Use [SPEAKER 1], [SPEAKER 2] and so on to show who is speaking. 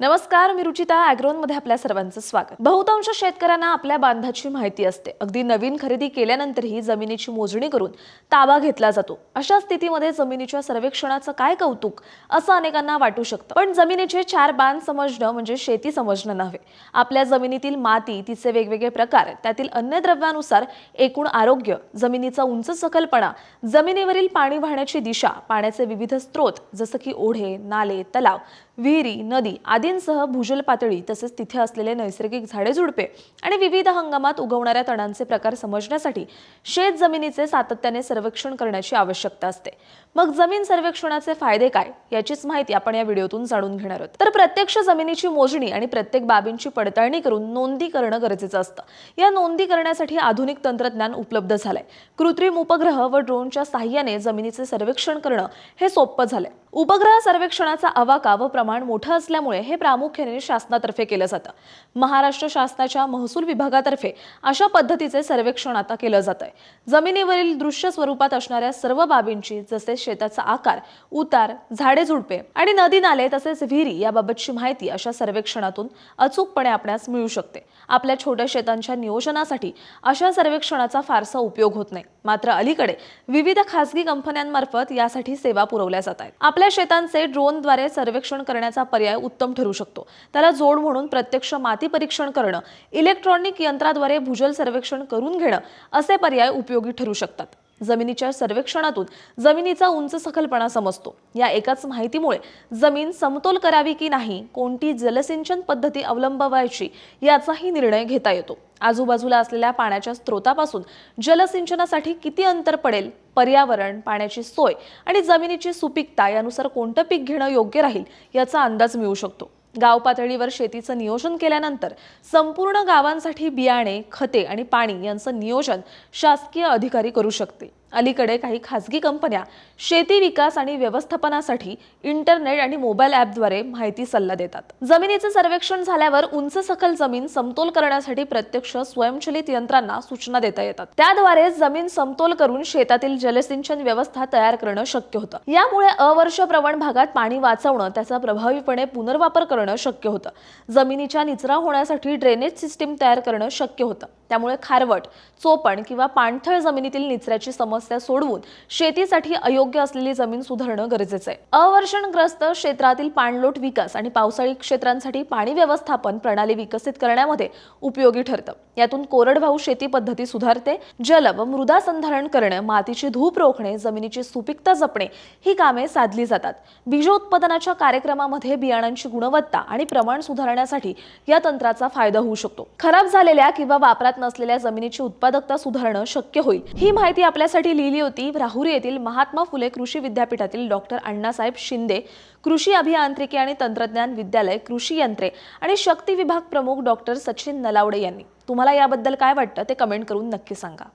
[SPEAKER 1] नमस्कार मी रुचिता मध्ये आपल्या सर्वांचं स्वागत. बहुतांश शेतकऱ्यांना आपल्या बांधाची माहिती असते. अगदी नवीन खरेदी केल्यानंतरही जमिनीची मोजणी करून ताबा घेतला जातो. अशा स्थितीमध्ये जमिनीच्या सर्वेक्षणाचं काय कौतुक असं अनेकांना वाटू शकतं. पण जमिनीचे चार बांध समजणं म्हणजे शेती समजणं नव्हे. आपल्या जमिनीतील माती तिचे वेगवेगळे प्रकार त्यातील अन्नद्रव्यानुसार एकूण आरोग्य जमिनीचा उंच सकलपणा जमिनीवरील पाणी वाहण्याची दिशा पाण्याचे विविध स्रोत जसं की ओढे नाले तलाव विहिरी नदी आदींसह भूजल पातळी तसेच तिथे असलेले नैसर्गिक झाडे झुडपे आणि विविध हंगामात उगवणाऱ्या तणांचे प्रकार समजण्यासाठी शेत जमिनीचे सातत्याने सर्वेक्षण करण्याची आवश्यकता असते. मग जमीन सर्वेक्षणाचे फायदे काय याचीच माहिती आपण या व्हिडिओतून जाणून घेणार आहोत. तर प्रत्यक्ष जमिनीची मोजणी आणि प्रत्येक बाबींची पडताळणी करून नोंदी करणं गरजेचं असतं. या नोंदी करण्यासाठी आधुनिक तंत्रज्ञान उपलब्ध झालंय. कृत्रिम उपग्रह व ड्रोनच्या साह्याने जमिनीचे सर्वेक्षण करणं हे सोपं झालंय. उपग्रह सर्वेक्षणाचा आवाका व प्रमाण मोठं असल्यामुळे हे प्रामुख्याने शासनातर्फे केलं जातं. महाराष्ट्र शासनाच्या महसूल विभागातर्फे अशा पद्धतीचे सर्वेक्षण आता केलं जात आहे जमिनीवरील दृश्य स्वरूपात असणाऱ्या सर्व बाबींची जसे शेताचा आकार उतार झाडे झुडपे आणि नदी नाले तसेच विहिरी याबाबतची माहिती अशा सर्वेक्षणातून अचूकपणे आपणास मिळू शकते. आपल्या छोट्या शेतांच्या नियोजनासाठी अशा सर्वेक्षणाचा फारसा उपयोग होत नाही. मात्र अलीकडे विविध खासगी कंपन्यांमार्फत यासाठी सेवा पुरवल्या जात आहेत. आपल्या शेतांचे ड्रोनद्वारे सर्वेक्षण करण्याचा पर्याय उत्तम ठरू शकतो. त्याला जोड म्हणून प्रत्यक्ष माती परीक्षण करणं इलेक्ट्रॉनिक यंत्राद्वारे भूजल सर्वेक्षण करून घेणं असे पर्याय उपयोगी ठरू शकतात. जमिनीच्या सर्वेक्षणातून जमिनीचा उंच सखलपणा समजतो. या एकाच माहितीमुळे जमीन समतोल करावी की नाही कोणती जलसिंचन पद्धती अवलंबवायची याचाही निर्णय घेता येतो. आजूबाजूला असलेल्या पाण्याच्या स्रोतापासून जलसिंचनासाठी किती अंतर पडेल पर्यावरण पाण्याची सोय आणि जमिनीची सुपीकता यानुसार कोणतं पीक घेणं योग्य राहील याचा अंदाज मिळू शकतो. गाव पातळीवर शेतीचं नियोजन केल्यानंतर संपूर्ण गावांसाठी बियाणे खते आणि पाणी यांचं नियोजन शासकीय अधिकारी करू शकते अलीकडे काही खासगी कंपन्या शेती विकास आणि व्यवस्थापनासाठी इंटरनेट आणि मोबाईल ॲपद्वारे माहिती सल्ला देतात. जमिनीचं सर्वेक्षण झाल्यावर उंच सखल जमीन समतोल करण्यासाठी प्रत्यक्ष स्वयंचलित यंत्रांना सूचना देता येतात. त्याद्वारे जमीन समतोल करून शेतातील जलसिंचन व्यवस्था तयार करणं शक्य होतं. यामुळे अवर्ष प्रवण भागात पाणी वाचवणं त्याचा प्रभावीपणे पुनर्वापर करणं शक्य होतं. जमिनीच्या निचरा होण्यासाठी ड्रेनेज सिस्टीम तयार करणं शक्य होतं. त्यामुळे खारवट चोपण किंवा पाणथळ जमिनीतील निचऱ्याची समस्या सोडवून शेतीसाठी अयोग्य असलेली जमीन सुधारणं गरजेचं आहे. अवर्षणग्रस्त क्षेत्रातील पाणलोट विकास आणि पावसाळी क्षेत्रांसाठी पाणी व्यवस्थापन प्रणाली विकसित करण्यामध्ये उपयोगी ठरतं. यातून कोरडवाहू शेती पद्धती सुधारते जल व मृदा संधारण करणे मातीची धूप रोखणे जमिनीची सुपीकता जपणे ही कामे साधली जातात. बीजोत्पादनाच्या कार्यक्रमामध्ये बियाणांची गुणवत्ता आणि प्रमाण सुधारण्यासाठी या तंत्राचा फायदा होऊ शकतो. खराब झालेल्या किंवा वापरात नसलेल्या जमिनीची उत्पादकता सुधारणं शक्य होईल. ही माहिती आपल्यासाठी लिहिली होती राहुरी येथील महात्मा फुले कृषी विद्यापीठातील डॉक्टर अण्णासाहेब शिंदे कृषी अभियांत्रिकी आणि तंत्रज्ञान विद्यालय कृषी यंत्रे आणि शक्ती विभाग प्रमुख डॉक्टर सचिन नलावडे यांनी. तुम्हाला याबद्दल काय वाटतं ते कमेंट करून नक्की सांगा.